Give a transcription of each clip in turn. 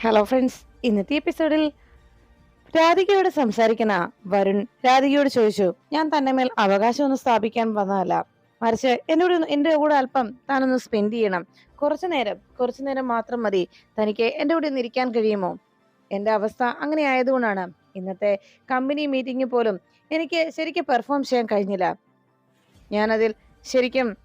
Hello friends ഇന്നത്തെ എപ്പിസോഡിൽ രാധികയോട് സംസാരിക്കുന്ന വരുൺ രാധികയോട് ചോദിച്ചു ഞാൻ തന്നെ മേൽ അവകാശം ഒന്ന് സ്ഥാപിക്കാൻ വന്നതല്ല. മറിച്ച് എന്നോട് എന്റെ കൂടെ അല്പം താനൊന്ന് സ്പെൻഡ് ചെയ്യണം. കുറച്ചു നേരം കുറച്ചു നേരം മാത്രം മതി. തനിക്ക് എന്റെ കൂടെ ഒന്ന് ഇരിക്കാൻ കഴിയുമോ? എന്റെ അവസ്ഥ അങ്ങനെ ആയതുകൊണ്ടാണ് ഇന്നത്തെ കമ്പനി മീറ്റിംഗ് പോലും എനിക്ക് ശരിക്കും പെർഫോം ചെയ്യാൻ കഴിഞ്ഞില്ല. ഞാനതിൽ ശരിക്കും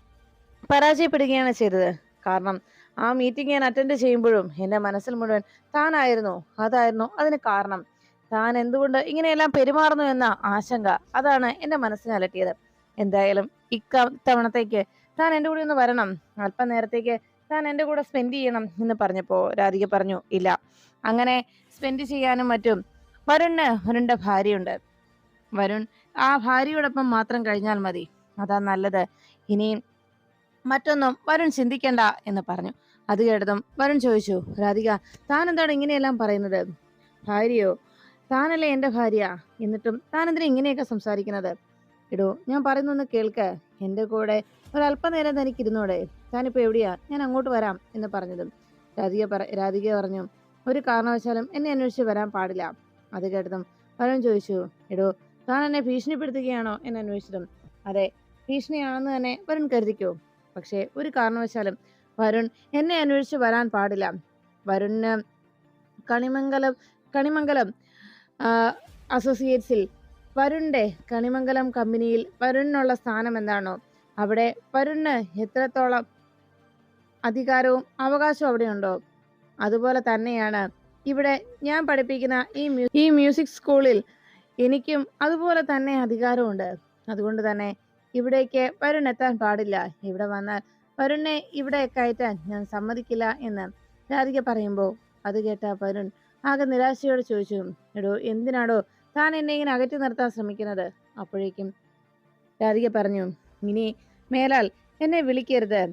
പരാജയപ്പെടുകയാണ് ചെയ്തത്. കാരണം ആ മീറ്റിംഗ് ഞാൻ അറ്റൻഡ് ചെയ്യുമ്പോഴും എന്റെ മനസ്സിൽ മുഴുവൻ താനായിരുന്നു അതായിരുന്നു അതിന് കാരണം. താൻ എന്തുകൊണ്ട് ഇങ്ങനെയെല്ലാം പെരുമാറുന്നു എന്ന ആശങ്ക അതാണ് എന്റെ മനസ്സിനെ അലട്ടിയത് എന്തായാലും ഇക്ക ഇത്തവണത്തേക്ക് താൻ എന്റെ കൂടെ ഒന്ന് വരണം. അല്പനേരത്തേക്ക് താൻ എന്റെ കൂടെ സ്പെൻഡ് ചെയ്യണം എന്ന് പറഞ്ഞപ്പോൾ രാധിക പറഞ്ഞു ഇല്ല. അങ്ങനെ സ്പെൻഡ് ചെയ്യാനും മറ്റും വരുണിന് വരുണിന്റെ ഭാര്യയുണ്ട്. വരുൺ ആ ഭാര്യയോടൊപ്പം മാത്രം കഴിഞ്ഞാൽ മതി. അതാ നല്ലത്. ഇനിയും മറ്റൊന്നും വരുൺ ചിന്തിക്കണ്ട എന്ന് പറഞ്ഞു. അത് കേട്ടതും വരുൺ ചോദിച്ചു രാധിക താൻ എന്താണ് ഇങ്ങനെയെല്ലാം പറയുന്നത്? ഭാര്യയോ? താനല്ലേ എന്റെ ഭാര്യ? എന്നിട്ടും താൻ എന്തിനാ ഇങ്ങനെയൊക്കെ സംസാരിക്കുന്നത്? എടോ ഞാൻ പറയുന്നൊന്ന് കേൾക്ക്. എന്റെ കൂടെ ഒരല്പനേരം തനിക്കിരുന്നോടെ. താനിപ്പോൾ എവിടെയാ? ഞാൻ അങ്ങോട്ട് വരാം എന്ന് പറഞ്ഞതും. രാധിക പറ രാധിക പറഞ്ഞു ഒരു കാരണവശാലും എന്നെ അന്വേഷിച്ച് വരാൻ പാടില്ല. അത് കേട്ടതും വരുൺ ചോദിച്ചു എടോ താൻ എന്നെ ഭീഷണിപ്പെടുത്തുകയാണോ? എന്ന് അന്വേഷിച്ചതും. അതെ ഭീഷണിയാണെന്ന് തന്നെ വരൻ കരുതിക്കോ? പക്ഷേ ഒരു കാരണവശാലും വരുൺ എന്നെ അന്വേഷിച്ച് വരാൻ പാടില്ല. വരുണിന് കണിമംഗലം കണിമംഗലം അസോസിയേറ്റ്സിൽ വരുണിന്റെ കണിമംഗലം കമ്പനിയിൽ വരുണിനുള്ള സ്ഥാനം എന്താണോ അവിടെ വരുണിന് എത്രത്തോളം അധികാരവും അവകാശവും അവിടെ ഉണ്ടോ അതുപോലെ തന്നെയാണ് ഇവിടെ ഞാൻ പഠിപ്പിക്കുന്ന ഈ ഈ മ്യൂസിക് സ്കൂളിൽ എനിക്കും അതുപോലെ തന്നെ അധികാരമുണ്ട് അതുകൊണ്ട് തന്നെ ഇവിടേക്ക് വരുൺ എത്താൻ പാടില്ല. ഇവിടെ വന്നാൽ വരുണിനെ ഇവിടെ കയറ്റാൻ ഞാൻ സമ്മതിക്കില്ല എന്ന് രാധിക പറയുമ്പോൾ അത് കേട്ട വരുൺ ആകെ നിരാശയോട് ചോദിച്ചു എടോ എന്തിനാടോ താൻ എന്നെ ഇങ്ങനെ അകറ്റി നിർത്താൻ ശ്രമിക്കുന്നത്? അപ്പോഴേക്കും രാധിക പറഞ്ഞു ഇനി മേലാൽ എന്നെ വിളിക്കരുത്.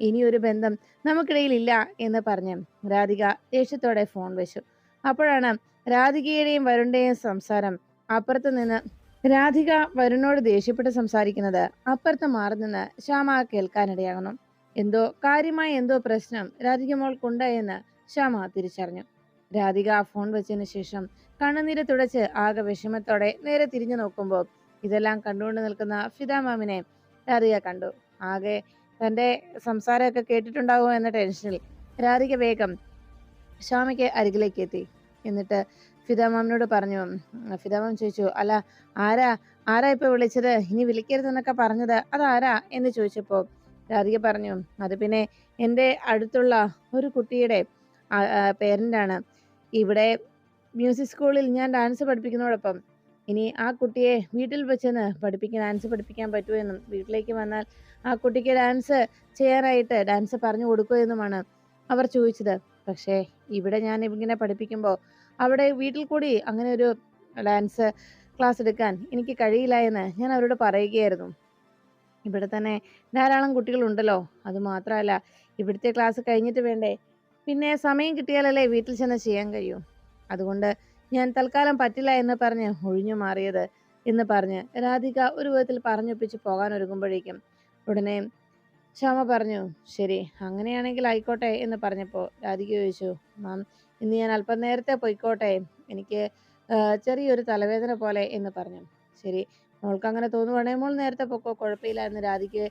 ഇനിയൊരു ബന്ധം നമുക്കിടയിൽ ഇല്ല എന്ന് പറഞ്ഞ് രാധിക ദേഷ്യത്തോടെ ഫോൺ വെച്ചു. അപ്പോഴാണ് രാധികയുടെയും വരുണിന്റെയും സംസാരം അപ്പുറത്ത് നിന്ന് രാധിക വരുണോട് ദേഷ്യപ്പെട്ട് സംസാരിക്കുന്നത് അപ്പുറത്ത് മാറി നിന്ന് ശ്യാമ കേൾക്കാനിടയാകുന്നു. എന്തോ കാര്യമായ എന്തോ പ്രശ്നം രാധിക മോൾക്കുണ്ട് എന്ന് ശ്യാമ തിരിച്ചറിഞ്ഞു. രാധിക ഫോൺ വെച്ചതിന് ശേഷം കണ്ണുനീര് തുടച്ച് ആകെ വിഷമത്തോടെ നേരെ തിരിഞ്ഞു നോക്കുമ്പോൾ ഇതെല്ലാം കണ്ടുകൊണ്ട് നിൽക്കുന്ന ഫിദ മാമിനെ രാധിക കണ്ടു. ആകെ തന്റെ സംസാരമൊക്കെ കേട്ടിട്ടുണ്ടാവോ എന്ന ടെൻഷനിൽ രാധിക വേഗം ശ്യാമയ്ക്ക് അരികിലേക്ക് എത്തി. എന്നിട്ട് ഫിദ മാമിനോട് പറഞ്ഞു ഫിദ ചോദിച്ചു അല്ല ആരാ ആരാ ഇപ്പൊ വിളിച്ചത്? ഇനി വിളിക്കരുതെന്നൊക്കെ പറഞ്ഞത്. അതാരാ എന്ന് ചോദിച്ചപ്പോൾ രാധിക പറഞ്ഞു അത് പിന്നെ എന്റെ അടുത്തുള്ള ഒരു കുട്ടിയുടെ പേരന്റാണ്. ഇവിടെ മ്യൂസിക് സ്കൂളിൽ ഞാൻ ഡാൻസ് പഠിപ്പിക്കുന്നതോടൊപ്പം ഇനി ആ കുട്ടിയെ വീട്ടിൽ വെച്ചെന്ന് പഠിപ്പിക്കാൻ ഡാൻസ് പഠിപ്പിക്കാൻ പറ്റുമോ എന്നും വീട്ടിലേക്ക് വന്നാൽ ആ കുട്ടിക്ക് ഡാൻസ് ചെയ്യാനായിട്ട് ഡാൻസ് പറഞ്ഞു കൊടുക്കുമോ എന്നുമാണ് അവർ ചോദിച്ചത്. പക്ഷേ ഇവിടെ ഞാൻ ഇങ്ങനെ പഠിപ്പിക്കുമ്പോൾ അവിടെ വീട്ടിൽ കൂടി അങ്ങനെ ഒരു ഡാൻസ് ക്ലാസ് എടുക്കാൻ എനിക്ക് കഴിയില്ല എന്ന് ഞാൻ അവരോട് പറയുകയായിരുന്നു. ഇവിടെ തന്നെ ധാരാളം കുട്ടികളുണ്ടല്ലോ. അത് മാത്രമല്ല ഇവിടുത്തെ ക്ലാസ് കഴിഞ്ഞിട്ട് വേണ്ടേ? പിന്നെ സമയം കിട്ടിയാലല്ലേ വീട്ടിൽ ചെന്ന് ചെയ്യാൻ കഴിയൂ? അതുകൊണ്ട് ഞാൻ തൽക്കാലം പറ്റില്ല എന്ന് പറഞ്ഞ് ഒഴിഞ്ഞു മാറിയത് എന്ന് പറഞ്ഞ് രാധിക ഒരു വിധത്തിൽ പറഞ്ഞൊപ്പിച്ച് പോകാൻ ഒരുങ്ങുമ്പോഴേക്കും ഉടനെ ശ്യാമ പറഞ്ഞു ശരി അങ്ങനെയാണെങ്കിൽ ആയിക്കോട്ടെ എന്ന് പറഞ്ഞപ്പോൾ രാധിക ചോദിച്ചു മാം ഇന്ന് ഞാൻ അല്പം നേരത്തെ പോയിക്കോട്ടെ. എനിക്ക് ചെറിയൊരു തലവേദന പോലെ എന്ന് പറഞ്ഞു. ശരി മോൾക്ക് അങ്ങനെ തോന്നുവാണെങ്കിൽ മോൾ നേരത്തെ പൊക്കോ കുഴപ്പമില്ല എന്ന് രാധിക്ക്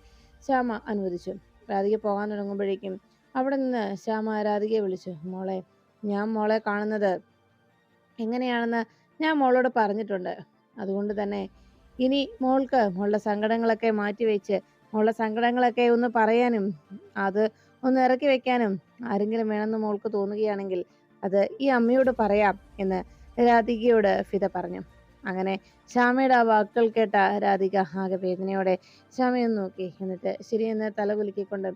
ശ്യാമ അനുവദിച്ചു. രാധിക പോകാൻ തുടങ്ങുമ്പോഴേക്കും അവിടെ നിന്ന് ശ്യാമ രാധികയെ വിളിച്ചു. മോളെ ഞാൻ മോളെ കാണുന്നത് എങ്ങനെയാണെന്ന് ഞാൻ മോളോട് പറഞ്ഞിട്ടുണ്ട്. അതുകൊണ്ട് തന്നെ ഇനി മോൾക്ക് മോളുടെ സങ്കടങ്ങളൊക്കെ മാറ്റിവെച്ച് മോളുടെ സങ്കടങ്ങളൊക്കെ ഒന്ന് പറയാനും അത് ഒന്ന് ഇറക്കി വെക്കാനും ആരെങ്കിലും വേണമെന്ന് മോൾക്ക് തോന്നുകയാണെങ്കിൽ അത് ഈ അമ്മയോട് പറയാം എന്ന് രാധികയോട് ഫിദ പറഞ്ഞു. അങ്ങനെ ശ്യാമയുടെ ആ വാക്കുകൾ കേട്ട രാധിക ആകെ വേദനയോടെ ശ്യാമയെ നോക്കി എന്നിട്ട് ശരിയെന്ന് തലകുലുക്കിക്കൊണ്ട്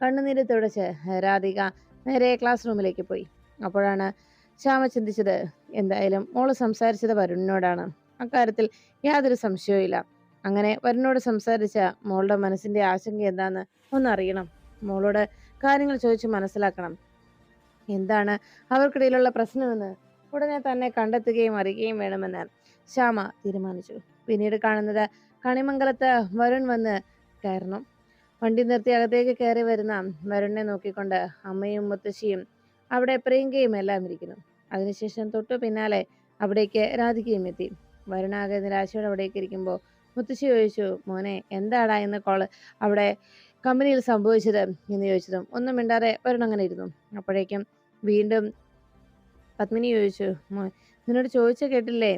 കണ്ണുനീര് തുടച്ച് രാധിക നേരെ ക്ലാസ് റൂമിലേക്ക് പോയി. അപ്പോഴാണ് ശ്യാമ ചിന്തിച്ചത് എന്തായാലും മോൾ സംസാരിച്ചത് വരുണിനോടാണ്. അക്കാര്യത്തിൽ യാതൊരു സംശയവും അങ്ങനെ വരുണിനോട് സംസാരിച്ച മോളുടെ മനസ്സിന്റെ ആശങ്ക എന്താന്ന് ഒന്നറിയണം മോളോട് കാര്യങ്ങൾ ചോദിച്ച് മനസ്സിലാക്കണം. എന്താണ് അവർക്കിടയിലുള്ള പ്രശ്നമെന്ന് ഉടനെ തന്നെ കണ്ടെത്തുകയും അറിയുകയും വേണമെന്ന് ശ്യാമ തീരുമാനിച്ചു. പിന്നീട് കാണുന്നത് കണിമംഗലത്ത് വരുൺ വന്ന് കയറണം. വണ്ടി നിർത്തി അകത്തേക്ക് കയറി വരുന്ന വരുണിനെ നോക്കിക്കൊണ്ട് അമ്മയും മുത്തശ്ശിയും അവിടെ പ്രിയങ്കയും എല്ലാം ഇരിക്കുന്നു. അതിനുശേഷം തൊട്ടു പിന്നാലെ അവിടേക്ക് രാധികയും എത്തി. വരുണാകെ നിരാശയോടെ അവിടേക്ക് ഇരിക്കുമ്പോൾ മുത്തശ്ശി ചോദിച്ചു മോനെ എന്താടാ ഇന്ന് കോൾ അവിടെ കമ്പനിയിൽ സംഭവിച്ചത് എന്ന് ചോദിച്ചതും ഒന്നും മിണ്ടാതെ അങ്ങനെ ഇരുന്നു. അപ്പോഴേക്കും വീണ്ടും പത്മിനി ചോദിച്ചു നിന്നോട് ചോദിച്ച കേട്ടില്ലേ?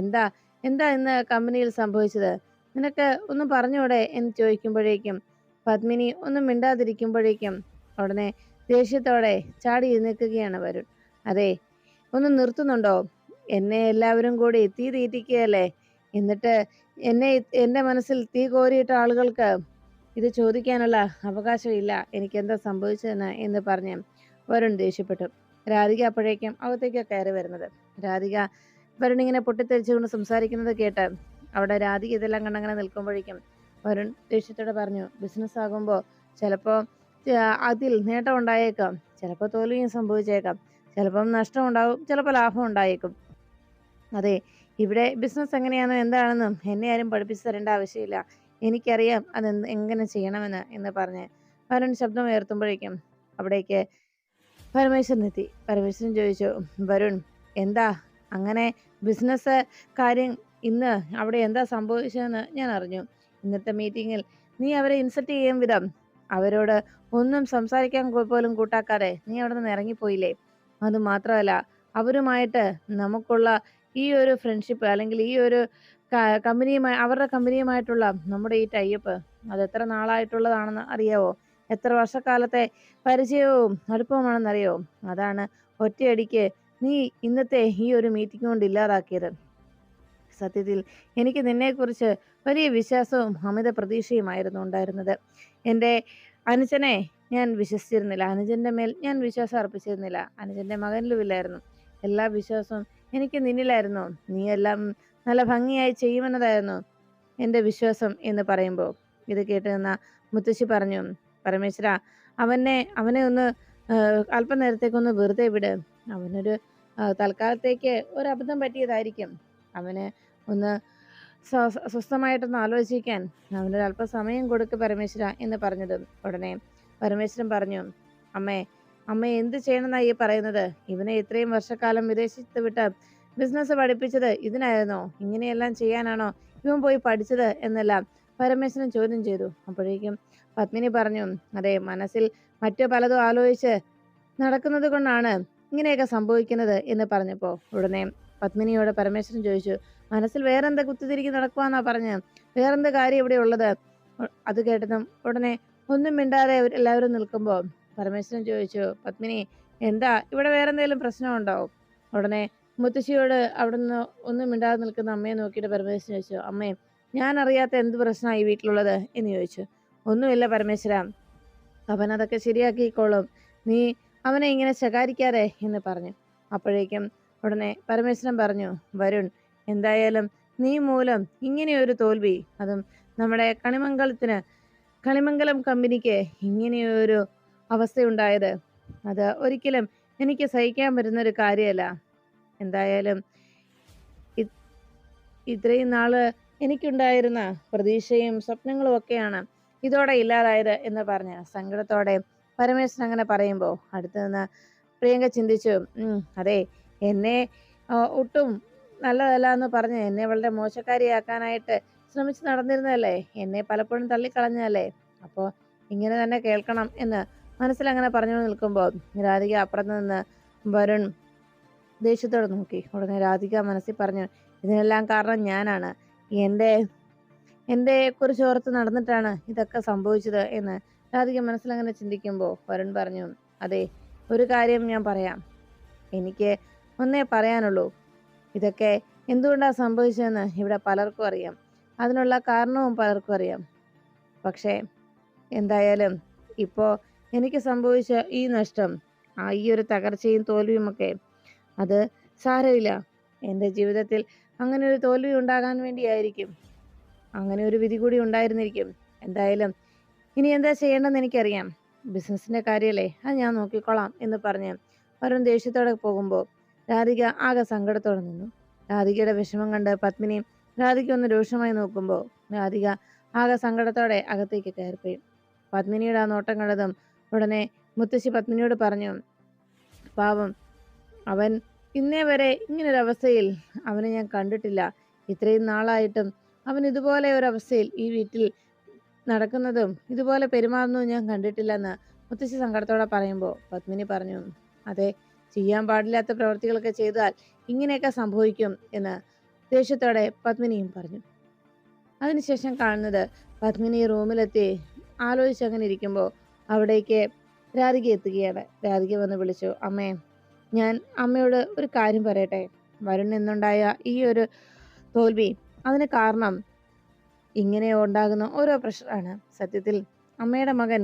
എന്താ എന്താ ഇന്ന് കമ്പനിയിൽ സംഭവിച്ചത്? നിനക്ക് ഒന്ന് പറഞ്ഞൂടെ? എന്ന് ചോദിക്കുമ്പോഴേക്കും പത്മിനി ഒന്നും മിണ്ടാതിരിക്കുമ്പോഴേക്കും ഉടനെ ദേഷ്യത്തോടെ ചാടി നിൽക്കുകയാണ് വരുൺ. അതെ ഒന്ന് നിർത്തുന്നുണ്ടോ? എന്നെ എല്ലാവരും കൂടി തീ തീറ്റിക്കുകയല്ലേ? എന്നിട്ട് എന്നെ എന്റെ മനസ്സിൽ തീ കോരിയിട്ട ആളുകൾക്ക് ഇത് ചോദിക്കാനുള്ള അവകാശമില്ല. എനിക്ക് എന്താ സംഭവിച്ചതെന്ന് എന്ന് പറഞ്ഞ് വരുൺ ദേഷ്യപ്പെട്ടു. രാധിക അപ്പോഴേക്കും അകത്തേക്കാണ് കയറി വരുന്നത്. രാധിക വരുൺ ഇങ്ങനെ പൊട്ടിത്തെറിച്ചുകൊണ്ട് സംസാരിക്കുന്നത് കേട്ട് അവിടെ രാധിക ഇതെല്ലാം കണ്ടങ്ങനെ നിൽക്കുമ്പോഴേക്കും വരുൺ ദേഷ്യത്തോടെ പറഞ്ഞു ബിസിനസ് ആകുമ്പോൾ ചിലപ്പോൾ അതിൽ നേട്ടം ഉണ്ടായേക്കാം. ചിലപ്പോൾ തോൽവിയും സംഭവിച്ചേക്കാം. ചിലപ്പം നഷ്ടം ഉണ്ടാവും ചിലപ്പോൾ ലാഭം ഉണ്ടായേക്കും. അതെ ഇവിടെ ബിസിനസ് എങ്ങനെയാണോ എന്താണെന്നും എന്നെ ആരും പഠിപ്പിച്ചു തരേണ്ട ആവശ്യമില്ല. എനിക്കറിയാം അത് എങ്ങനെ ചെയ്യണമെന്ന് എന്ന് പറഞ്ഞ് വരുൺ ശബ്ദം ഉയർത്തുമ്പോഴേക്കും അവിടേക്ക് പരമേശ്വരൻ എത്തി പരമേശ്വരൻ ചോദിച്ചു വരുൺ എന്താ അങ്ങനെ ബിസിനസ് കാര്യം ഇന്ന് അവിടെ എന്താ സംഭവിച്ചതെന്ന് ഞാൻ അറിഞ്ഞു. ഇന്നത്തെ മീറ്റിങ്ങിൽ നീ അവരെ ഇൻസൾട്ട് ചെയ്യും വിധം. അവരോട് ഒന്നും സംസാരിക്കാൻ പോലും കൂട്ടാക്കാതെ നീ അവിടെ നിന്ന് ഇറങ്ങിപ്പോയില്ലേ? അത് മാത്രമല്ല അവരുമായിട്ട് നമുക്കുള്ള ഈ ഒരു ഫ്രണ്ട്ഷിപ്പ് അല്ലെങ്കിൽ ഈ ഒരു കമ്പനിയുമായി അവരുടെ കമ്പനിയുമായിട്ടുള്ള നമ്മുടെ ഈ ടൈപ്പ് അത് എത്ര നാളായിട്ടുള്ളതാണെന്ന് അറിയാവോ? എത്ര വർഷക്കാലത്തെ പരിചയവും അടുപ്പവുമാണെന്നറിയോ അതാണ് ഒറ്റയടിക്ക് നീ ഇന്നത്തെ ഈ ഒരു മീറ്റിംഗ് കൊണ്ട് ഇല്ലാതാക്കിയത്. സത്യത്തിൽ എനിക്ക് നിന്നെക്കുറിച്ച് വലിയ വിശ്വാസവും അമിത പ്രതീക്ഷയുമായിരുന്നു ഉണ്ടായിരുന്നത്. എന്റെ അനുജനെ ഞാൻ വിശ്വസിച്ചിരുന്നില്ല. അനുജന്റെ മേൽ ഞാൻ വിശ്വാസം അർപ്പിച്ചിരുന്നില്ല. അനുജന്റെ മകനിലുമില്ലായിരുന്നു. എല്ലാ വിശ്വാസവും എനിക്ക് നിന്നിലായിരുന്നു. നീ എല്ലാം നല്ല ഭംഗിയായി ചെയ്യുമെന്നതായിരുന്നു എന്റെ വിശ്വാസം എന്ന് പറയുമ്പോൾ. ഇത് കേട്ട് നിന്ന മുത്തശ്ശി പറഞ്ഞു പരമേശ്വര അവനെ അവനെ ഒന്ന് അല്പനേരത്തേക്കൊന്ന് വെറുതെ വിട്. അവനൊരു തൽക്കാലത്തേക്ക് ഒരു അബദ്ധം പറ്റിയതായിരിക്കും. അവന് ഒന്ന് സ്വ- സ്വ- സ്വസ്ഥമായിട്ടൊന്ന് ആലോചിക്കാൻ. അവനൊരു അല്പം സമയം കൊടുക്ക് പരമേശ്വര എന്ന് പറഞ്ഞത്. ഉടനെ പരമേശ്വരൻ പറഞ്ഞു അമ്മേ അമ്മ എന്ത് ചെയ്യണമെന്നാണ് ഈ പറയുന്നത്? ഇവനെ ഇത്രയും വർഷക്കാലം വിദേശത്ത് വിട്ട് ബിസിനസ് പഠിപ്പിച്ചത് ഇതിനായിരുന്നോ? ഇങ്ങനെയെല്ലാം ചെയ്യാനാണോ? ഇവൻ പോയി പഠിച്ചത് എന്നെല്ലാം പരമേശ്വരൻ ചോദ്യം ചെയ്തു. അപ്പോഴേക്കും പത്മിനി പറഞ്ഞു അതെ മനസ്സിൽ മറ്റു പലതും ആലോചിച്ച് നടക്കുന്നത് കൊണ്ടാണ് ഇങ്ങനെയൊക്കെ സംഭവിക്കുന്നത് എന്ന് പറഞ്ഞപ്പോൾ ഉടനെ പത്മിനിയോട് പരമേശ്വരൻ ചോദിച്ചു മനസ്സിൽ വേറെന്താ കുത്തിതിരിക്കി നടക്കുവാന്നാ പറഞ്ഞ്? വേറെന്ത് കാര്യം ഇവിടെ ഉള്ളത്? അത് കേട്ടതും ഉടനെ ഒന്നും മിണ്ടാതെ എല്ലാവരും നിൽക്കുമ്പോൾ പരമേശ്വരൻ ചോദിച്ചു പത്മിനി എന്താ? ഇവിടെ വേറെന്തെങ്കിലും പ്രശ്നമുണ്ടോ? ഉടനെ മുത്തശ്ശിയോട് അവിടുന്ന് ഒന്നും മിണ്ടാതെ നിൽക്കുന്ന അമ്മയെ നോക്കിയിട്ട് പരമേശ്വരൻ ചോദിച്ചു അമ്മേ ഞാൻ അറിയാത്ത എന്ത് പ്രശ്നമായി വീട്ടിലുള്ളത്? എന്ന് ചോദിച്ചു. ഒന്നുമില്ല പരമേശ്വര അവൻ അതൊക്കെ ശരിയാക്കിക്കോളും. നീ അവനെ ഇങ്ങനെ ശകാരിക്കാതെ എന്ന് പറഞ്ഞു. അപ്പോഴേക്കും ഉടനെ പരമേശ്വരൻ പറഞ്ഞു വരുൺ എന്തായാലും നീ മൂലം ഇങ്ങനെയൊരു തോൽവി അതും നമ്മുടെ കണിമംഗലത്തിന് കണിമംഗലം കമ്പനിക്ക് ഇങ്ങനെയൊരു അവസ്ഥയുണ്ടായത്. അത് ഒരിക്കലും എനിക്ക് സഹിക്കാൻ പറ്റുന്നൊരു കാര്യമല്ല. എന്തായാലും ഇത്രയും നാൾ എനിക്കുണ്ടായിരുന്ന പ്രതീക്ഷയും സ്വപ്നങ്ങളും ഒക്കെയാണ് ഇതോടെ ഇല്ലാതായത് എന്ന് പറഞ്ഞ് സങ്കടത്തോടെ പരമേശ്വരൻ അങ്ങനെ പറയുമ്പോൾ അടുത്തു നിന്ന് പ്രിയങ്ക ചിന്തിച്ചു അതെ എന്നെ ഒട്ടും നല്ലതല്ല എന്ന് പറഞ്ഞ് എന്നെ വളരെ മോശക്കാരിയാക്കാനായിട്ട് ശ്രമിച്ച് നടന്നിരുന്നതല്ലേ? എന്നെ പലപ്പോഴും തള്ളിക്കളഞ്ഞതല്ലേ? അപ്പോൾ ഇങ്ങനെ തന്നെ കേൾക്കണം എന്ന് മനസ്സിലങ്ങനെ പറഞ്ഞു നിൽക്കുമ്പോൾ രാധിക അപ്പുറത്ത് നിന്ന് വരുൺ ദേഷ്യത്തോടെ നോക്കി. ഉടനെ രാധിക മനസ്സിൽ പറഞ്ഞു ഇതിനെല്ലാം കാരണം ഞാനാണ്. എന്റെ എന്റെ കുറിച്ച് ഓർത്ത് നടന്നിട്ടാണ് ഇതൊക്കെ സംഭവിച്ചത് എന്ന് രാധിക മനസ്സിലങ്ങനെ ചിന്തിക്കുമ്പോൾ വരുൺ പറഞ്ഞു അതെ ഒരു കാര്യം ഞാൻ പറയാം. എനിക്ക് ഒന്നേ പറയാനുള്ളൂ. ഇതൊക്കെ എന്തുകൊണ്ടാണ് സംഭവിച്ചതെന്ന് ഇവിടെ പലർക്കും അറിയാം. അതിനുള്ള കാരണവും പലർക്കും അറിയാം. പക്ഷേ എന്തായാലും ഇപ്പോൾ എനിക്ക് സംഭവിച്ച ഈ നഷ്ടം ആ ഈ ഒരു തകർച്ചയും തോൽവിയുമൊക്കെ അത് സാരമില്ല. എന്റെ ജീവിതത്തിൽ അങ്ങനെ ഒരു തോൽവി ഉണ്ടാകാൻ വേണ്ടിയായിരിക്കും. അങ്ങനെ ഒരു വിധി കൂടി ഉണ്ടായിരുന്നിരിക്കും. എന്തായാലും ഇനി എന്താ ചെയ്യേണ്ടതെന്ന് എനിക്കറിയാം. ബിസിനസ്സിന്റെ കാര്യമല്ലേ അത് ഞാൻ നോക്കിക്കോളാം എന്ന് പറഞ്ഞ് വരുൺ ദേഷ്യത്തോടെ പോകുമ്പോൾ രാധിക ആകെ സങ്കടത്തോടെ നിന്നു. രാധികയുടെ വിഷമം കണ്ട് പത്മിനി രാധിക ഒന്ന് രൂക്ഷമായി നോക്കുമ്പോൾ രാധിക ആകെ സങ്കടത്തോടെ അകത്തേക്ക് കയറിപ്പോയി. പത്മിനിയുടെ ആ നോട്ടം കണ്ടതും ഉടനെ മുത്തശ്ശി പത്മിനിയോട് പറഞ്ഞു പാവം അവൻ ഇന്നേ വരെ ഇങ്ങനൊരവസ്ഥയിൽ അവനെ ഞാൻ കണ്ടിട്ടില്ല. ഇത്രയും നാളായിട്ടും അവൻ ഇതുപോലെ ഒരവസ്ഥയിൽ ഈ വീട്ടിൽ നടക്കുന്നതും ഇതുപോലെ പെരുമാറുന്നതും ഞാൻ കണ്ടിട്ടില്ല എന്ന് മുത്തശ്ശി സങ്കടത്തോടെ പറയുമ്പോൾ പത്മിനി പറഞ്ഞു അതെ ചെയ്യാൻ പാടില്ലാത്ത പ്രവൃത്തികളൊക്കെ ചെയ്താൽ ഇങ്ങനെയൊക്കെ സംഭവിക്കും എന്ന് ദേഷ്യത്തോടെ പത്മിനിയും പറഞ്ഞു. അതിനുശേഷം കാണുന്നത് പത്മിനി റൂമിലെത്തി ആലോചിച്ചങ്ങനെ ഇരിക്കുമ്പോൾ അവിടേക്ക് രാധിക എത്തുകയാണ്. രാധിക വന്ന് വിളിച്ചു അമ്മേ ഞാൻ അമ്മയോട് ഒരു കാര്യം പറയട്ടെ? വരുൺ എന്നുണ്ടായ ഈ ഒരു തോൽവി അതിന് കാരണം ഇങ്ങനെ ഉണ്ടാകുന്ന ഓരോ പ്രഷറാണ് സത്യത്തിൽ അമ്മയുടെ മകൻ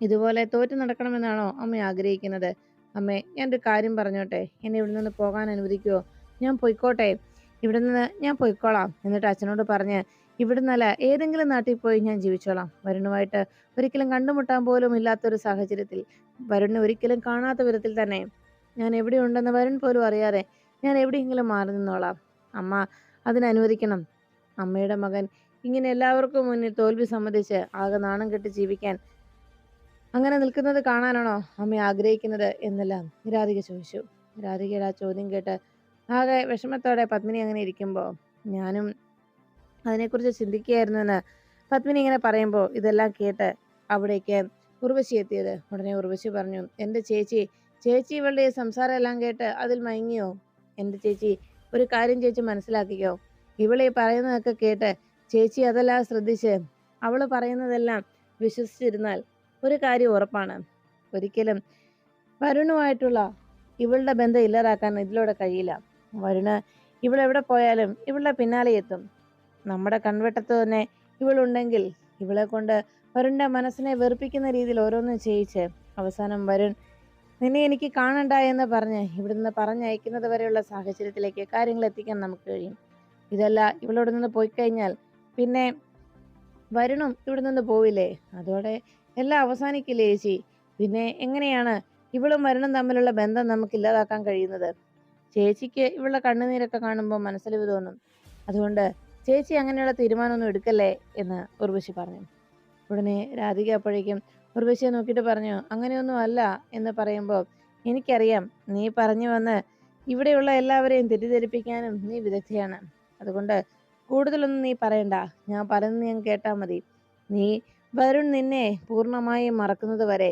ഇതുപോലെ തോറ്റു നടക്കണമെന്നാണോ അമ്മ ആഗ്രഹിക്കുന്നത്? അമ്മേ ഞാൻ ഒരു കാര്യം പറഞ്ഞോട്ടെ? എന്നെ ഇവിടെ നിന്ന് പോകാൻ അനുവദിക്കുമോ ഞാൻ പൊയ്ക്കോട്ടെ. ഇവിടെ നിന്ന് ഞാൻ പൊയ്ക്കോളാം. എന്നിട്ട് അച്ഛനോട് പറഞ്ഞ് ഇവിടെ നിന്നല്ല ഏതെങ്കിലും നാട്ടിൽ പോയി ഞാൻ ജീവിച്ചോളാം. വരുണുമായിട്ട് ഒരിക്കലും കണ്ടുമുട്ടാൻ പോലും ഇല്ലാത്തൊരു സാഹചര്യത്തിൽ വരുണിനെ ഒരിക്കലും കാണാത്ത വിധത്തിൽ തന്നെ ഞാൻ എവിടെയുണ്ടെന്ന് വരുൺ പോലും അറിയാതെ ഞാൻ എവിടെയെങ്കിലും മാറി നിന്നോളാം അമ്മ അതിനനുവദിക്കണം. അമ്മയുടെ മകൻ ഇങ്ങനെ എല്ലാവർക്കും മുന്നിൽ തോൽവി സമ്മതിച്ച് ആകെ നാണം കെട്ട് ജീവിക്കാൻ അങ്ങനെ നിൽക്കുന്നത് കാണാനാണോ അമ്മ ആഗ്രഹിക്കുന്നത് എന്നെല്ലാം? രാധിക ചോദിച്ചു. രാധികയുടെ ആ ചോദ്യം കേട്ട് ആകെ വിഷമത്തോടെ പത്മിനി അങ്ങനെ ഇരിക്കുമ്പോൾ ഞാനും അതിനെക്കുറിച്ച് ചിന്തിക്കുകയായിരുന്നു എന്ന് പത്മിനി ഇങ്ങനെ പറയുമ്പോൾ ഇതെല്ലാം കേട്ട് അവിടേക്ക് ഉർവശി എത്തിയത്. ഉടനെ ഉർവശി പറഞ്ഞു എന്റെ ചേച്ചി ചേച്ചി ഇവളുടെ ഈ സംസാരം എല്ലാം കേട്ട് അതിൽ മയങ്ങിയോ? എന്റെ ചേച്ചി ഒരു കാര്യം ചേച്ചി മനസ്സിലാക്കിക്കോ. ഇവളീ പറയുന്നതൊക്കെ കേട്ട് ചേച്ചി അതെല്ലാം ശ്രദ്ധിച്ച് അവൾ പറയുന്നതെല്ലാം വിശ്വസിച്ചിരുന്നാൽ ഒരു കാര്യം ഉറപ്പാണ്. ഒരിക്കലും വരുണുമായിട്ടുള്ള ഇവളുടെ ബന്ധം ഇല്ലാതാക്കാൻ ഇതിലൂടെ കഴിയില്ല. വരുണ് ഇവളെവിടെ പോയാലും ഇവളുടെ പിന്നാലെ എത്തും. നമ്മുടെ കൺവെട്ടത്ത് തന്നെ ഇവളുണ്ടെങ്കിൽ ഇവളെ കൊണ്ട് വരുണിന്റെ മനസ്സിനെ വെറുപ്പിക്കുന്ന രീതിയിൽ ഓരോന്നും ചെയ്യിച്ച് അവസാനം വരുൺ നിന്നെ എനിക്ക് കാണണ്ട എന്ന് പറഞ്ഞ് ഇവിടുന്ന് പറഞ്ഞയക്കുന്നത് വരെയുള്ള സാഹചര്യത്തിലേക്ക് കാര്യങ്ങൾ എത്തിക്കാൻ നമുക്ക് കഴിയും. ഇതല്ല ഇവളോട് നിന്ന് പോയി കഴിഞ്ഞാൽ പിന്നെ വരുണും ഇവിടെ നിന്ന് പോവില്ലേ? അതോടെ എല്ലാം അവസാനിക്കില്ലേ ചേച്ചി? പിന്നെ എങ്ങനെയാണ് ഇവളും വരുണും തമ്മിലുള്ള ബന്ധം നമുക്ക് ഇല്ലാതാക്കാൻ കഴിയുന്നത്? ചേച്ചിക്ക് ഇവളുടെ കണ്ണുനീരൊക്കെ കാണുമ്പോൾ മനസ്സിലിവ് തോന്നും. അതുകൊണ്ട് ചേച്ചി അങ്ങനെയുള്ള തീരുമാനമൊന്നും എടുക്കല്ലേ എന്ന് ഉർവശി പറഞ്ഞു. ഉടനെ രാധിക അപ്പോഴേക്കും ഉർവശിയെ നോക്കിയിട്ട് പറഞ്ഞു അങ്ങനെയൊന്നും അല്ല എന്ന് പറയുമ്പോൾ എനിക്കറിയാം നീ പറഞ്ഞു വന്ന് ഇവിടെയുള്ള എല്ലാവരെയും തെറ്റിദ്ധരിപ്പിക്കാനും നീ വിദഗ്ധയാണ്. അതുകൊണ്ട് കൂടുതലൊന്നും നീ പറയണ്ട. ഞാൻ പറയുന്നത് ഞാൻ കേട്ടാൽ മതി. നീ വരുൺ നിന്നെ പൂർണമായും മറക്കുന്നത് വരെ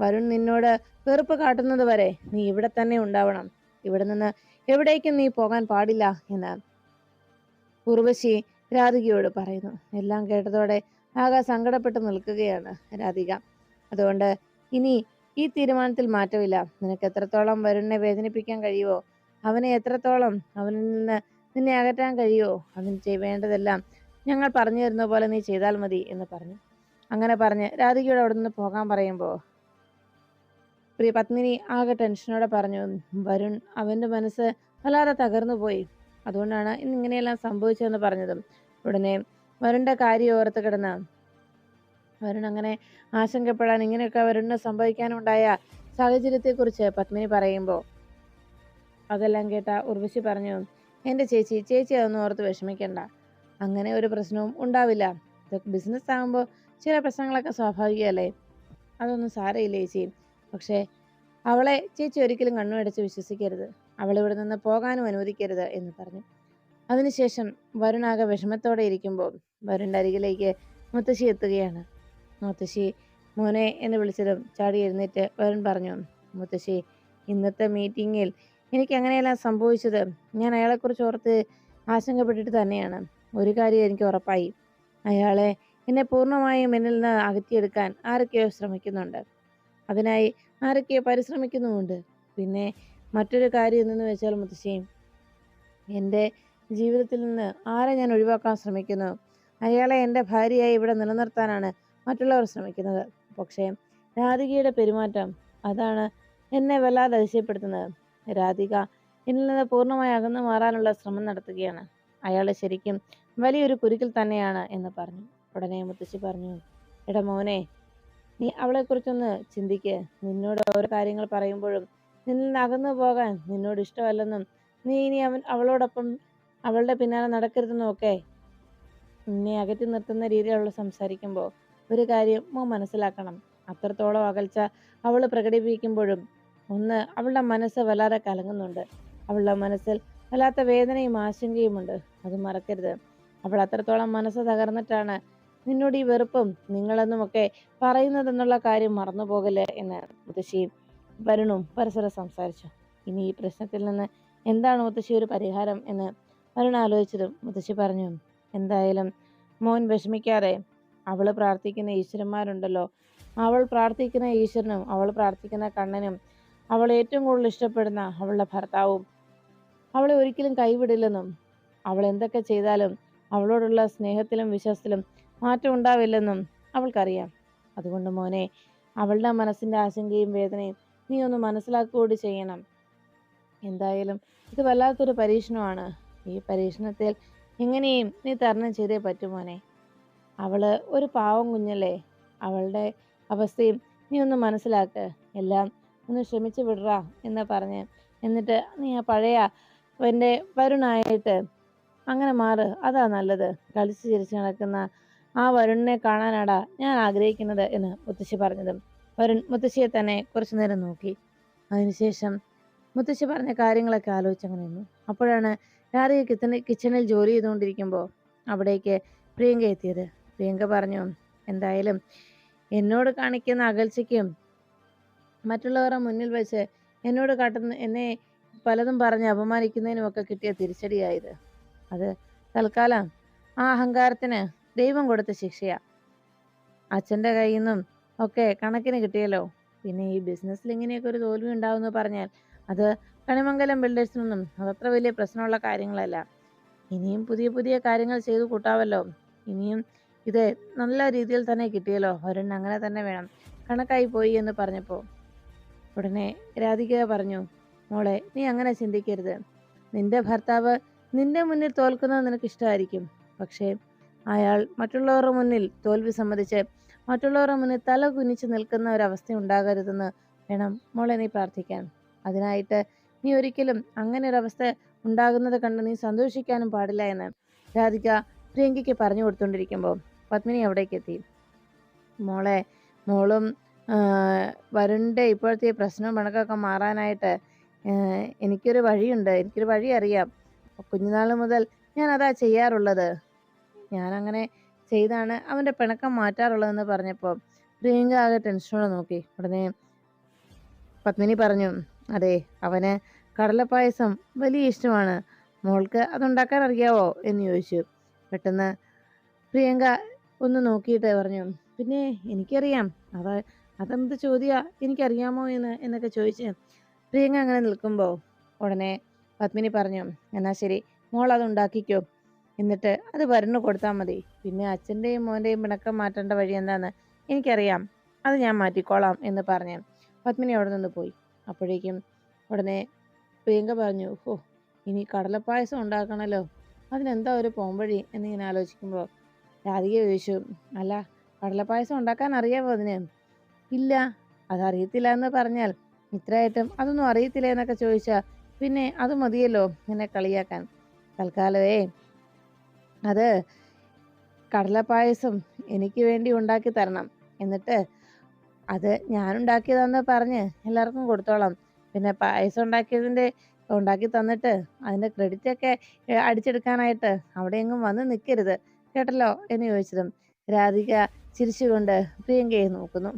വരുൺ നിന്നോട് വെറുപ്പ് കാട്ടുന്നത് വരെ നീ ഇവിടെ തന്നെ ഉണ്ടാവണം. ഇവിടെ നിന്ന് എവിടേക്കും നീ പോകാൻ പാടില്ല എന്ന് ഉർവശി രാധികയോട് പറയുന്നു. എല്ലാം കേട്ടതോടെ ആകെ സങ്കടപ്പെട്ട് നിൽക്കുകയാണ് രാധിക. അതുകൊണ്ട് ഇനി ഈ തീരുമാനത്തിൽ മാറ്റമില്ല. നിനക്ക് എത്രത്തോളം വരുണിനെ വേദനിപ്പിക്കാൻ കഴിയുമോ അവനെ എത്രത്തോളം അവനിൽ നിന്ന് നിന്നെ അകറ്റാൻ കഴിയുമോ അതിന് ചെയ്യേണ്ടതെല്ലാം ഞങ്ങൾ പറഞ്ഞു തരുന്ന പോലെ നീ ചെയ്താൽ മതി എന്ന് പറഞ്ഞു. അങ്ങനെ പറഞ്ഞ് രാധികയോട് അവിടെ നിന്ന് പോകാൻ പറയുമ്പോൾ പ്രിയ പത്മിനി ആകെ ടെൻഷനോടെ പറഞ്ഞു വരുൺ അവന്റെ മനസ്സ് വല്ലാതെ തകർന്നു പോയി അതുകൊണ്ടാണ് ഇന്ന് ഇങ്ങനെയെല്ലാം സംഭവിച്ചതെന്ന് പറഞ്ഞതും. ഉടനെ വരുണിന്റെ കാര്യം ഓർത്ത് കിടന്ന. വരുൺ അങ്ങനെ ആശങ്കപ്പെടാൻ ഇങ്ങനെയൊക്കെ വരുണിന് സംഭവിക്കാനുണ്ടായ സാഹചര്യത്തെക്കുറിച്ച് പത്മിനി പറയുമ്പോൾ അതെല്ലാം കേട്ട ഉർവശി പറഞ്ഞു എന്റെ ചേച്ചി ചേച്ചി അതൊന്നും ഓർത്ത് വിഷമിക്കണ്ട. അങ്ങനെ ഒരു പ്രശ്നവും ഉണ്ടാവില്ല. ഇതൊക്കെ ബിസിനസ് ആകുമ്പോൾ ചില പ്രശ്നങ്ങളൊക്കെ സ്വാഭാവികമല്ലേ? അതൊന്നും സാരയില്ല ചേച്ചി. പക്ഷേ അവളെ ചേച്ചി ഒരിക്കലും കണ്ണുമടച്ച് വിശ്വസിക്കരുത്. അവൾ ഇവിടെ നിന്ന് പോകാനും അനുവദിക്കരുത് എന്ന് പറഞ്ഞു. അതിനുശേഷം വരുണാകെ വിഷമത്തോടെ ഇരിക്കുമ്പോൾ വരുണിന്റെ അരികിലേക്ക് മുത്തശ്ശി എത്തുകയാണ്. മുത്തശ്ശി മോനെ എന്ന് വിളിച്ചതും ചാടി എഴുന്നേറ്റ് വരുൺ പറഞ്ഞു മുത്തശ്ശി ഇന്നത്തെ മീറ്റിങ്ങിൽ എനിക്ക് അങ്ങനെയെല്ലാം സംഭവിച്ചത്. ഞാൻ അയാളെക്കുറിച്ച് ഓർത്ത് ആശങ്കപ്പെട്ടിട്ട് തന്നെയാണ്. ഒരു കാര്യം എനിക്ക് ഉറപ്പായി. അയാളെ എന്നെ പൂർണമായും എന്നിൽ നിന്ന് അകറ്റിയെടുക്കാൻ ആരൊക്കെയോ ശ്രമിക്കുന്നുണ്ട്. അതിനായി ആരൊക്കെയോ പരിശ്രമിക്കുന്നുമുണ്ട്. പിന്നെ മറ്റൊരു കാര്യം എന്തെന്ന് വെച്ചാൽ മുത്തശ്ശി എന്റെ ജീവിതത്തിൽ നിന്ന് ആരെ ഞാൻ ഒഴിവാക്കാൻ ശ്രമിക്കുന്നു? അയാളെ എന്റെ ഭാര്യയായി ഇവിടെ നിലനിർത്താനാണ് മറ്റുള്ളവർ ശ്രമിക്കുന്നത്. പക്ഷേ രാധികയുടെ പെരുമാറ്റം അതാണ് എന്നെ വല്ലാതെ അതിശയപ്പെടുത്തുന്നത്. രാധിക എന്നിൽ നിന്ന് പൂർണമായി അകന്നു മാറാനുള്ള ശ്രമം നടത്തുകയാണ്. അയാൾ ശരിക്കും വലിയൊരു കുരുക്കിൽ തന്നെയാണ് എന്ന് പറഞ്ഞു. ഉടനെ മുത്തശ്ശി പറഞ്ഞു എടാ മോനെ നീ അവളെക്കുറിച്ചൊന്ന് ചിന്തിക്ക്. നിന്നോട് ഓരോ കാര്യങ്ങൾ പറയുമ്പോഴും നിന്നിൽ നിന്ന് അകന്നു പോകാൻ നിന്നോട് ഇഷ്ടമല്ലെന്നും നീ ഇനി അവൻ അവളോടൊപ്പം അവളുടെ പിന്നാലെ നടക്കരുതെന്നും ഒക്കെ നിന്നെ അകറ്റി നിർത്തുന്ന രീതിയിലുള്ള സംസാരിക്കുമ്പോൾ ഒരു കാര്യം മോ മനസ്സിലാക്കണം. അത്രത്തോളം അകൽച്ച അവൾ പ്രകടിപ്പിക്കുമ്പോഴും ഒന്ന് അവളുടെ മനസ്സ് വല്ലാതെ കലങ്ങുന്നുണ്ട്. അവളുടെ മനസ്സിൽ വല്ലാത്ത വേദനയും ആശങ്കയുമുണ്ട് അത് മറക്കരുത്. അവൾ അത്രത്തോളം മനസ്സ് തകർന്നിട്ടാണ് നിന്നോട് ഈ വെറുപ്പും നിങ്ങളെന്നുമൊക്കെ പറയുന്നതെന്നുള്ള കാര്യം മറന്നു പോകൽ എന്ന് മുത്തശ്ശി വരുണും പരസ്പരം സംസാരിച്ചു. ഇനി ഈ പ്രശ്നത്തിൽ നിന്ന് എന്താണ് മുത്തശ്ശി ഒരു പരിഹാരം എന്ന് വരുൺ ആലോചിച്ചതും മുത്തശ്ശി പറഞ്ഞു എന്തായാലും മോൻ വിഷമിക്കാതെ അവൾ പ്രാർത്ഥിക്കുന്ന ഈശ്വരന്മാരുണ്ടല്ലോ. അവൾ പ്രാർത്ഥിക്കുന്ന ഈശ്വരനും അവൾ പ്രാർത്ഥിക്കുന്ന കണ്ണനും അവൾ ഏറ്റവും കൂടുതൽ ഇഷ്ടപ്പെടുന്ന അവളുടെ ഭർത്താവും അവളെ ഒരിക്കലും കൈവിടില്ലെന്നും അവൾ എന്തൊക്കെ ചെയ്താലും അവളോടുള്ള സ്നേഹത്തിലും വിശ്വാസത്തിലും മാറ്റം ഉണ്ടാവില്ലെന്നും അവൾക്കറിയാം. അതുകൊണ്ട് മോനെ അവളുടെ മനസ്സിന്റെ ആശങ്കയും വേദനയും നീ ഒന്ന് മനസ്സിലാക്കുകയോട് ചെയ്യണം. എന്തായാലും ഇത് വല്ലാത്തൊരു പരീക്ഷണമാണ്. ഈ പരീക്ഷണത്തിൽ എങ്ങനെയും നീ തരണം ചെയ്തേ പറ്റുമോനെ അവൾ ഒരു പാവം കുഞ്ഞല്ലേ. അവളുടെ അവസ്ഥയും നീ ഒന്ന് മനസ്സിലാക്ക്. എല്ലാം ഒന്ന് ക്ഷമിച്ചു വിടറ എന്ന് പറഞ്ഞ്. എന്നിട്ട് നീ ആ പഴയ എന്റെ വരുണായിട്ട് അങ്ങനെ മാറ്. അതാ നല്ലത്. കളിച്ച് ചിരിച്ച് നടക്കുന്ന ആ വരുണിനെ കാണാനാടാ ഞാൻ ആഗ്രഹിക്കുന്നത് എന്ന് മുത്തശ്ശി പറഞ്ഞതും. വരുൺ മുത്തശ്ശിയെ തന്നെ കുറച്ചു നേരം നോക്കി. അതിനുശേഷം മുത്തശ്ശി പറഞ്ഞ കാര്യങ്ങളൊക്കെ ആലോചിച്ചങ്ങനെ നിന്നു. അപ്പോഴാണ് രാധിക കിച്ചണിൽ കിച്ചണിൽ ജോലി ചെയ്തുകൊണ്ടിരിക്കുമ്പോൾ അവിടേക്ക് പ്രിയങ്ക എത്തിയത്. പ്രിയങ്ക പറഞ്ഞു എന്തായാലും എന്നോട് കാണിക്കുന്ന അകൽച്ചയ്ക്കും മറ്റുള്ളവരുടെ മുന്നിൽ വെച്ച് എന്നോട് കാട്ടുന്ന എന്നെ പലതും പറഞ്ഞ് അപമാനിക്കുന്നതിനുമൊക്കെ കിട്ടിയ തിരിച്ചടിയായത്. അത് തൽക്കാലം ആ അഹങ്കാരത്തിന് ദൈവം കൊടുത്ത ശിക്ഷയാ. അച്ഛന്റെ കയ്യിൽ നിന്നും ഒക്കെ കണക്കിന് കിട്ടിയല്ലോ. പിന്നെ ഈ ബിസിനസ്സിൽ ഇങ്ങനെയൊക്കെ ഒരു തോൽവി ഉണ്ടാവുമെന്ന് പറഞ്ഞാൽ അത് കണിമംഗലം ബിൽഡേഴ്സിനൊന്നും അതത്ര വലിയ പ്രശ്നമുള്ള കാര്യങ്ങളല്ല. ഇനിയും പുതിയ പുതിയ കാര്യങ്ങൾ ചെയ്തു കൂട്ടാവല്ലോ. ഇനിയും ഇത് നല്ല രീതിയിൽ തന്നെ കിട്ടിയല്ലോ. ഒരെണ്ണം അങ്ങനെ തന്നെ വേണം. കണക്കായി പോയി എന്ന് പറഞ്ഞപ്പോൾ ഉടനെ രാധിക പറഞ്ഞു മോളെ നീ അങ്ങനെ ചിന്തിക്കരുത്. നിന്റെ ഭർത്താവ് നിന്റെ മുന്നിൽ തോൽക്കുന്നത് നിനക്ക് ഇഷ്ടമായിരിക്കും. പക്ഷേ അയാൾ മറ്റുള്ളവരുടെ മുന്നിൽ തോൽവി സമ്മതിച്ച് മറ്റുള്ളവരുടെ മുന്നിൽ തല കുനിച്ച് നിൽക്കുന്ന ഒരവസ്ഥ ഉണ്ടാകരുതെന്ന് വേണം മോളെ നീ പ്രാർത്ഥിക്കാൻ. അതിനായിട്ട് നീ ഒരിക്കലും അങ്ങനെ ഒരു അവസ്ഥ ഉണ്ടാകുന്നത് കണ്ട് നീ സന്തോഷിക്കാനും പാടില്ല എന്ന് രാധിക പ്രിയങ്കയ്ക്ക് പറഞ്ഞു കൊടുത്തുകൊണ്ടിരിക്കുമ്പോൾ പത്മിനി അവിടേക്ക് എത്തി. മോളെ മോളും വരുണിന്റെ ഇപ്പോഴത്തെ പ്രശ്നവും പണക്കൊക്കെ മാറാനായിട്ട് എനിക്കൊരു വഴിയുണ്ട്. എനിക്കൊരു വഴി അറിയാം. കുഞ്ഞുനാൾ മുതൽ ഞാൻ അതാ ചെയ്യാറുള്ളത്. ഞാനങ്ങനെ ചെയ്താണ് അവന്റെ പിണക്കം മാറ്റാറുള്ളതെന്ന് പറഞ്ഞപ്പോൾ പ്രിയങ്ക ആകെ ടെൻഷനോടെ നോക്കി. ഉടനെ പത്മിനി പറഞ്ഞു അതെ അവന് കടലപ്പായസം വലിയ ഇഷ്ടമാണ്. മോൾക്ക് അതുണ്ടാക്കാൻ അറിയാവോ? എന്ന് ചോദിച്ചു. പെട്ടെന്ന് പ്രിയങ്ക ഒന്ന് നോക്കിയിട്ട് പറഞ്ഞു പിന്നെ എനിക്കറിയാം. അവ അതെന്ത് ചോദ്യാ? എനിക്കറിയാമോ എന്ന് എന്നൊക്കെ ചോദിച്ച് പ്രിയങ്ക അങ്ങനെ നിൽക്കുമ്പോൾ ഉടനെ പത്മിനി പറഞ്ഞു എന്നാൽ ശരി മോൾ അത് ഉണ്ടാക്കിക്കോ. എന്നിട്ട് അത് വരണ് കൊടുത്താൽ മതി. പിന്നെ അച്ഛന്റെയും മോന്റെയും പിണക്കം മാറ്റേണ്ട വഴി എന്താണെന്ന് എനിക്കറിയാം. അത് ഞാൻ മാറ്റിക്കോളാം എന്ന് പറഞ്ഞ് പത്മിനി അവിടെ നിന്ന് പോയി. അപ്പോഴേക്കും ഉടനെ പ്രിയങ്ക പറഞ്ഞു ഓ ഇനി കടലപ്പായസം ഉണ്ടാക്കണമല്ലോ അതിനെന്താ ഒരു പോംവഴി എന്നിങ്ങനെ ആലോചിക്കുമ്പോൾ രാധിക ചോദിച്ചു അല്ല കടലപ്പായസം ഉണ്ടാക്കാൻ അറിയാമോ അതിന്? ഇല്ല അതറിയത്തില്ല എന്ന് പറഞ്ഞാൽ ഇത്രയായിട്ടും അതൊന്നും അറിയത്തില്ല എന്നൊക്കെ ചോദിച്ചാൽ പിന്നെ അത് മതിയല്ലോ എന്നെ കളിയാക്കാൻ. തൽക്കാലമേ അത് കടലപ്പായസം എനിക്ക് വേണ്ടി ഉണ്ടാക്കി തരണം. എന്നിട്ട് അത് ഞാൻ ഉണ്ടാക്കിയതാന്ന് പറഞ്ഞ് എല്ലാവർക്കും കൊടുത്തോളാം. പിന്നെ പായസം ഉണ്ടാക്കിയതിന്റെ ഉണ്ടാക്കി തന്നിട്ട് അതിന്റെ ക്രെഡിറ്റ് ഒക്കെ അടിച്ചെടുക്കാനായിട്ട് അവിടെ എങ്ങും വന്ന് നിൽക്കരുത് കേട്ടല്ലോ? എന്ന് ചോദിച്ചതും രാധിക ചിരിച്ചുകൊണ്ട് പ്രിയങ്കയെ നോക്കുന്നു.